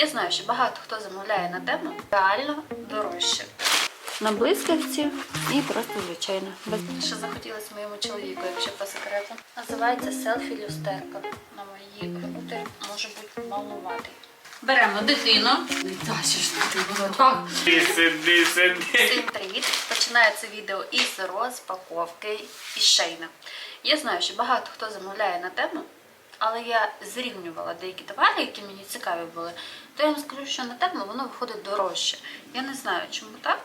Я знаю, що багато хто замовляє на тему реально дорожче. На блискавці і просто звичайно. Без... Що захотілося моєму чоловіку, якщо по секрету. Називається селфі люстерка. На мої груди може бути малуватий. Беремо дитину. Та що ж ти в руках? Сиди, сиди. Всім привіт! Починаю це відео із розпаковки і шейна. Я знаю, що багато хто замовляє на тему, але я зрівнювала деякі товари, які мені цікаві були, то я вам скажу, що на тему воно виходить дорожче. Я не знаю, чому так.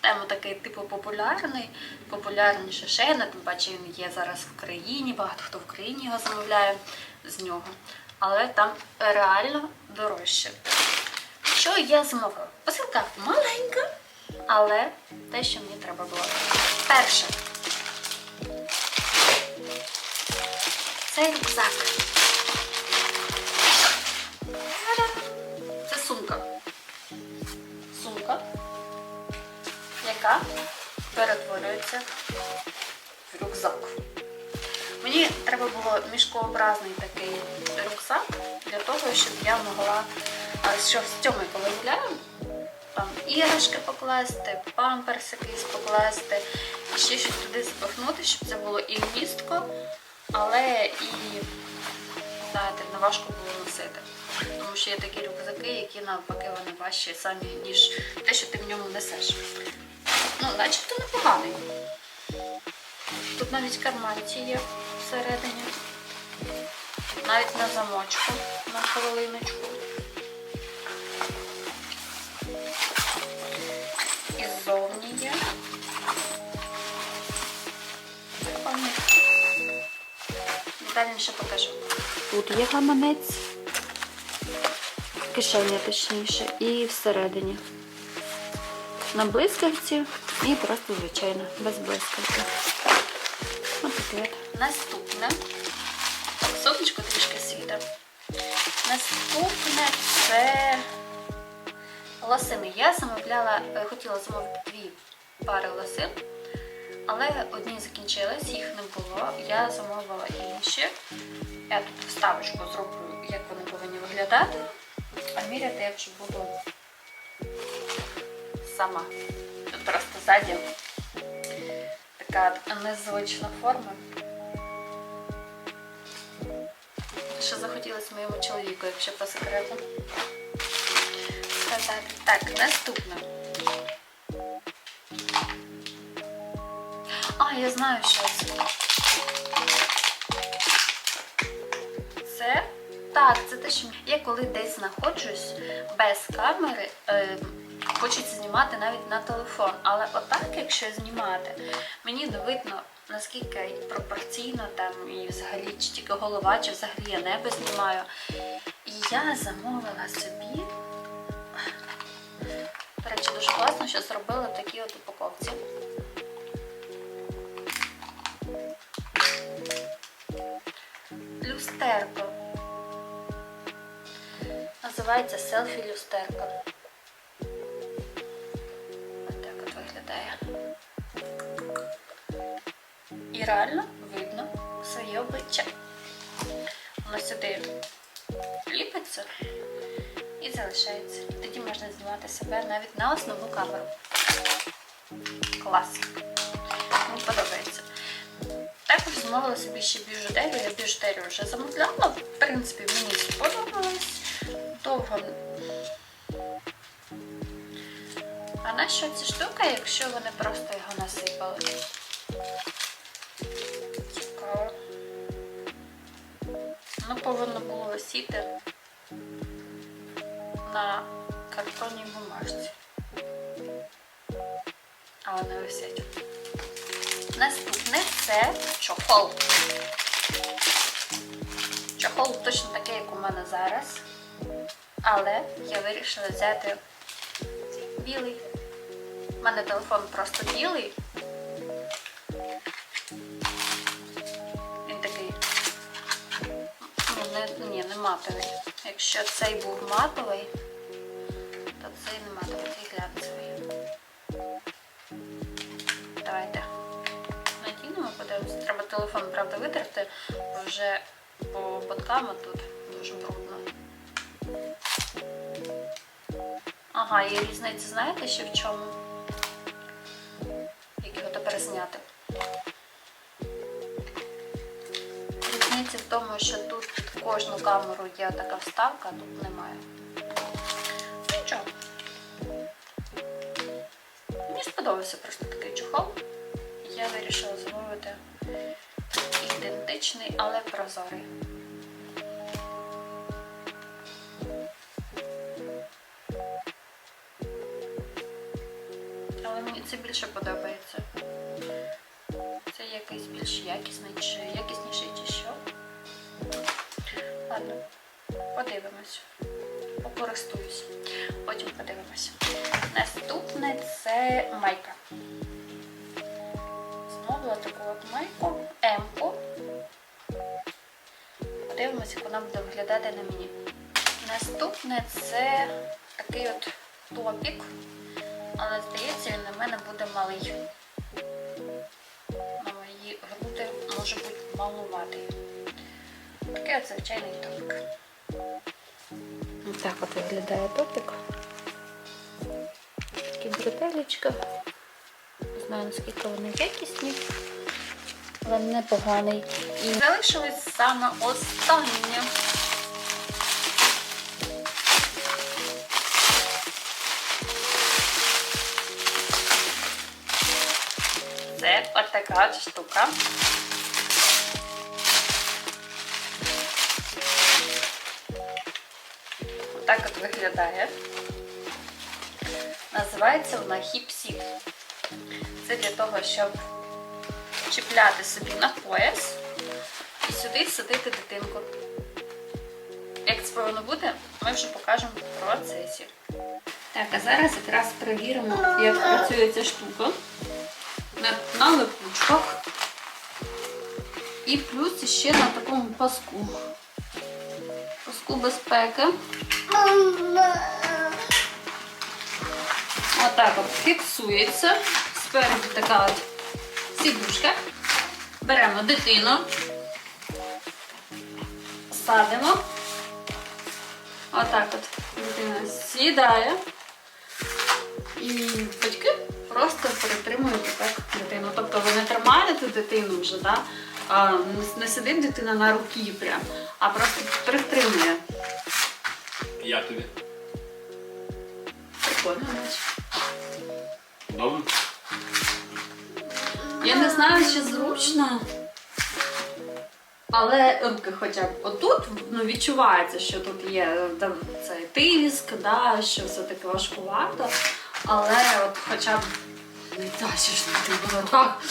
Тема такий, типу, популярний, популярніше шейна, тим паче він є зараз в країні, багато хто в країні його замовляє з нього. Але там реально дорожче. Що я замовила? Посилка маленька, але те, що мені треба було. Перше. Це рюкзак. Це сумка. Сумка, яка перетворюється в рюкзак. Мені треба було мішкообразний такий рюкзак для того, щоб я могла, що з Тьомою, коли гуляю, там іграшки покласти, памперс якийсь покласти, і ще щось туди запихнути, щоб це було і вмістко, але і, знаєте, не важко було носити. Тому що є такі рюкзаки, які навпаки вони важчі самі, ніж те, що ти в ньому несеш. Ну, начебто непоганий. Тут навіть карманці є всередині. Навіть на замочку, на хвилиночку. І ззовні є. Прикольно. Детальніше покажу. Тут є гаманець. Кишеня точніше. І всередині. На блискавці і просто звичайно, без блискавки. Ось таке от. Наступне. Сонечко трішки світа. Наступне це лосини. Я замовляла, е, хотіла замовити дві пари лосин, але одні закінчились, їх не було. Я замовила інші. Я тут вставочку зроблю, як вони повинні виглядати. А міряти я вже буду сама. Просто ззаді така незвична форма. Що захотілося моєму чоловіку, якщо по секрету. Так, наступне. А, я знаю, що це. Це так, це те, що я коли десь знаходжусь без камери, е, хочеться знімати навіть на телефон. Але отак, якщо знімати, мені не видно наскільки пропорційно там і взагалі чи тільки голова, чи взагалі я небо знімаю. І я замовила собі. До речі, дуже класно, що зробили в такій от упаковці. Люстерко. Називається селфі-люстерка. Ось так от виглядає. І реально видно своє обличчя. Воно сюди ліпиться і залишається. Тоді можна знімати себе навіть на основну камеру. Клас. Мені подобається. Замовила собі ще біжутерію. Я біжутерію вже замовляла. В принципі, мені сподобалось. Довго. А на що ця штука, якщо вони просто його насипали? Цікаво. Ну, повинно було висіти на картонній бумажці. Але не висять. Наступне це чохол. Чохол точно такий, як у мене зараз. Але я вирішила взяти білий. У мене телефон просто білий. Він такий. Ну, не, ні, не матовий. Якщо цей був матовий, то цей не матовий, цей глянцевий. Телефон, правда, витерти, бо вже по боткам тут дуже брудно. Ага, є різниця, знаєте, ще в чому? Як його тепер зняти? Різниця в тому, що тут під кожну камеру є така вставка, а тут немає. Нічого. Мені сподобався просто такий чохол. Я вирішила замовити ідентичний, але прозорий. Але мені це більше подобається. Це якийсь більш якісний чи якісніший чи що. Ладно, подивимось. Покористуюсь. Потім подивимося. Наступне це майка. Знову таку от майку, Подивимося, як вона буде виглядати на мені. Наступне це такий от топік. Але здається, він на мене буде малий. Мої груди може бути малуватий. Такий от звичайний топік. Так от виглядає топік. Такі бретелечка. Не знаю, наскільки вони якісні, але непоганий. І залишилось саме останнє. Це отака штука. Отак от виглядає. Називається вона хіпсіт. Це для того, щоб чіпляти собі на пояс і сюди садити дитинку. Як це повинно бути, ми вже покажемо в процесі. Так, а зараз якраз перевіримо, як працює ця штука на, на липучках. І плюс ще на такому паску. Паску безпеки. Отак от фіксується. Спереду така от сідушка. Беремо дитину, садимо. Отак от дитина сідає. І батьки просто перетримують так дитину. Тобто ви не тримаєте дитину вже, да? а, не сидить дитина на руки прям, а просто притримує. Як тобі? Прикольно, наче. Я не знаю, чи зручно. Але руки хоча б отут ну, відчувається, що тут є там, цей тиск, да, що все таки важкувато. Але от хоча б не бачиш, що не було. Так.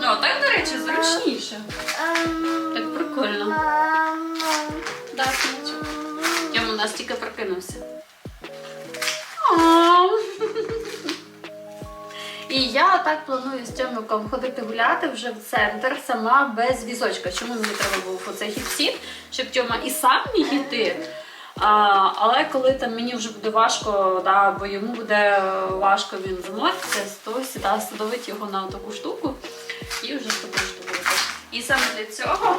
Ну, так, до речі, зручніше. Так прикольно. Да, Катю. Йому нас тільки прокинувся. І я так планую з Тьомиком ходити гуляти вже в центр сама без візочка. Чому мені треба був оцей хіпсіт, щоб Тьома і сам міг іти. А, але коли там мені вже буде важко, да, бо йому буде важко він замовитися, то сюди садовить його на таку штуку і вже з такою штукою. І саме для цього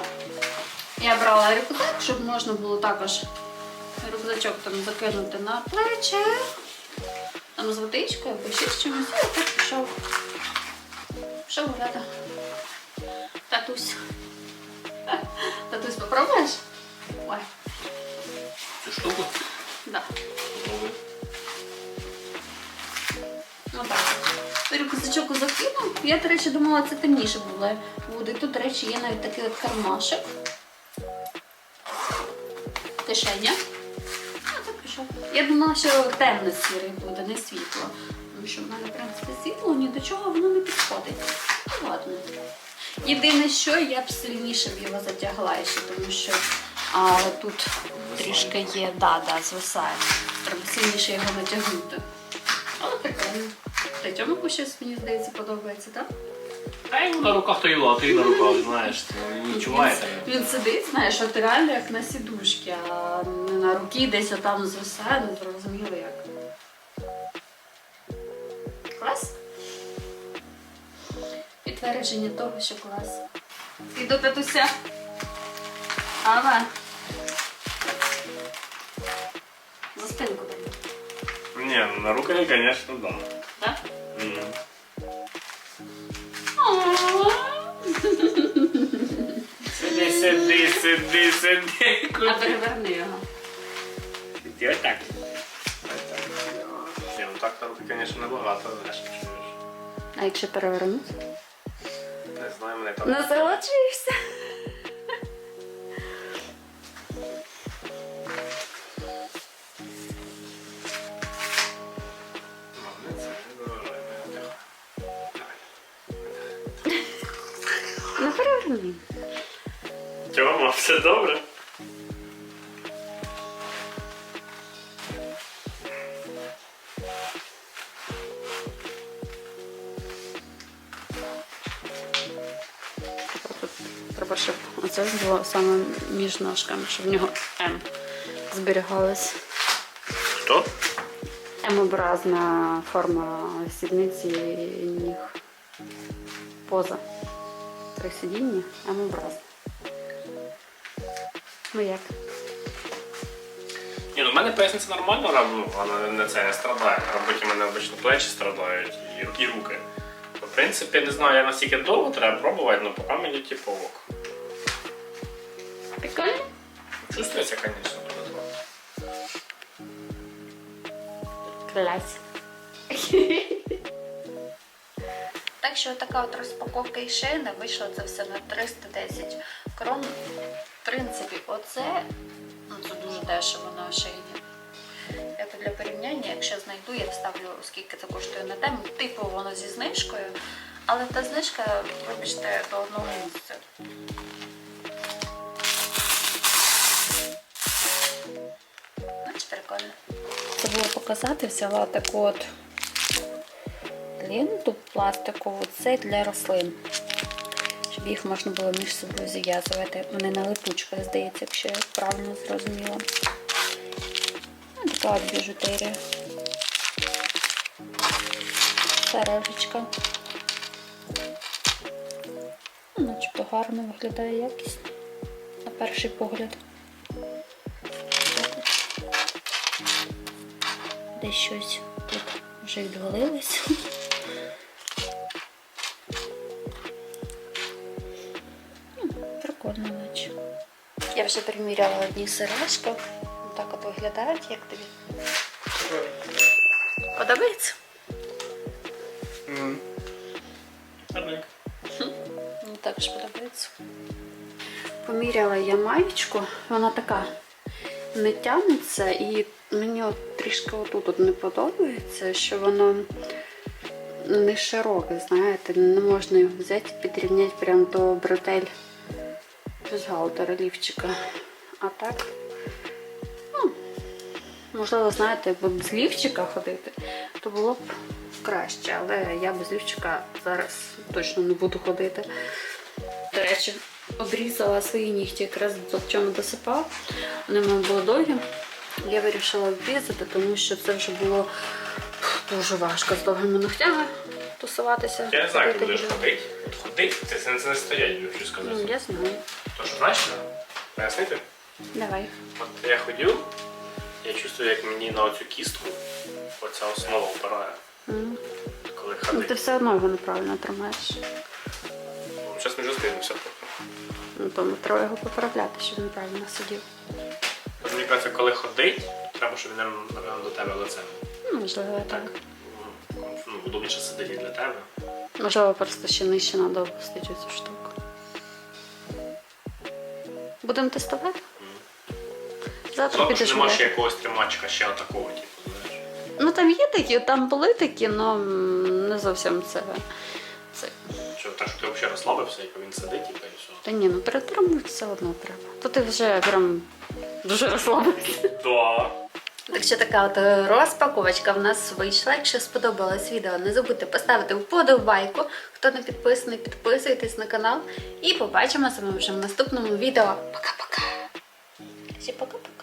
я брала рюкзак, щоб можна було також рюкзачок там закинути на плечі, там з водичкою або ще з чимось. І отак пішов. Пішов гуляти. Татусь. Татусь, попробуєш? Ой, штуку? да. Добре. Отак. Рюкзачок закинув. Я, до речі, думала, це темніше буде. Тут, до речі, є навіть такий от кармашик. Кишеня. А, так пішов. Я думала, що темно-сірий буде, не світло. Тому що в мене, в принципі, світло, ні до чого воно не підходить. Ну, ладно. Єдине, що я б сильніше б його затягла ще, тому що а, тут трішки є, да, да, звисає. Треба сильніше його натягнути. Але прикольно. Та цьому щось, мені здається, подобається, так? Та йому на руках то ла, то і на руках, знаєш, ти не. Він сидить, знаєш, от реально як на сідушці, а не на руки десь отам звисає, не зрозуміло як. Клас? Підтвердження того, що клас. І до татуся. Ава. Ні, ну на руках, звісно, да. Так? Мгм. Сиди, сиди, сиди, сиди. А переверни його. Ти отак. Ні, ну так на руки, звісно, небагато, знаєш, чуєш. А якщо перевернути? Не знаю, мене там. Насолоджуєшся. Ну. Тьома, все добре? Треба, щоб оце було саме між ножками, щоб в нього М зберігалась. Хто? М-образна форма сідниці і ніг. Поза. При сидінні М-образна. Ну як? Ні, ну в мене поясниця нормально робить, вона не це не страдає. Роботі в мене обично плечі страдають і, і руки. В принципі, не знаю, як наскільки довго треба пробувати, але поки мені типу ок. Прикольно? Чувствується, звісно, дуже. Клас. Так що така от розпаковка і шини вийшло це все на 310 крон. В принципі, оце ну, це дуже дешево на шиї. Як для порівняння, якщо знайду, я вставлю, скільки це коштує на тему. Типу воно зі знижкою, але та знижка, вибачте, до одного місця. Бачиш, прикольно. Забула показати, взяла таку от ленту пластикову, це для рослин. Щоб їх можна було між собою зв'язувати. Вони на липучках, здається, якщо я правильно зрозуміла. Ну, Така от біжутерія. Сережечка. Ну, Начебто гарно виглядає якість на перший погляд. Десь щось тут вже відвалилось. Я вже приміряла одні сережки. Так от виглядають, як тобі. Подобається? Гарненько. Мені також подобається. Поміряла я маєчку, вона така не тягнеться, і мені от трішки отут от не подобається, що воно не широке, знаєте, не можна його взяти і підрівняти прямо до бретель бюстгальтера лівчика. А так, ну, можливо, знаєте, якби без лівчика ходити, то було б краще, але я без лівчика зараз точно не буду ходити. До речі, обрізала свої нігті якраз до чому досипав. Вони в мене були довгі. Я вирішила обрізати, тому що це вже було дуже важко з довгими ногтями тусуватися. Я не знаю, як будеш ходити. От ходити, це, не стоять, я хочу Ну, сказати. я знаю. То що знаєш, пояснити? Давай. От я ходю, я чувствую, як мені на оцю кістку оця основа впирає, коли Ну, ти все одно його неправильно тримаєш. Зараз ми вже здивимося. Ну, тому треба його поправляти, щоб він правильно сидів. Мені кажеться, коли ходить, треба, щоб він, напевно, до тебе лицем. Ну, можливо, так. Так. Ну, ну, удобніше сидіти для тебе. Можливо, просто ще нижче треба опустити цю штуку. Будемо тестувати? Завтра Тобто, підеш Немає нема ще якогось тримачка, ще отакого, типу, знаєш. Ну там є такі, там були такі, але не зовсім це. це. Що так, що ти взагалі розслабився, як він сидить, типу, і все. Та ні, ну перед травмою все одно треба. То ти вже прям дуже розслабився. Да. Так що така от е, розпаковочка в нас вийшла. Якщо сподобалось відео, не забудьте поставити вподобайку. Хто не підписаний, підписуйтесь на канал. І побачимо з вами вже в наступному відео. Пока-пока. Всі пока-пока.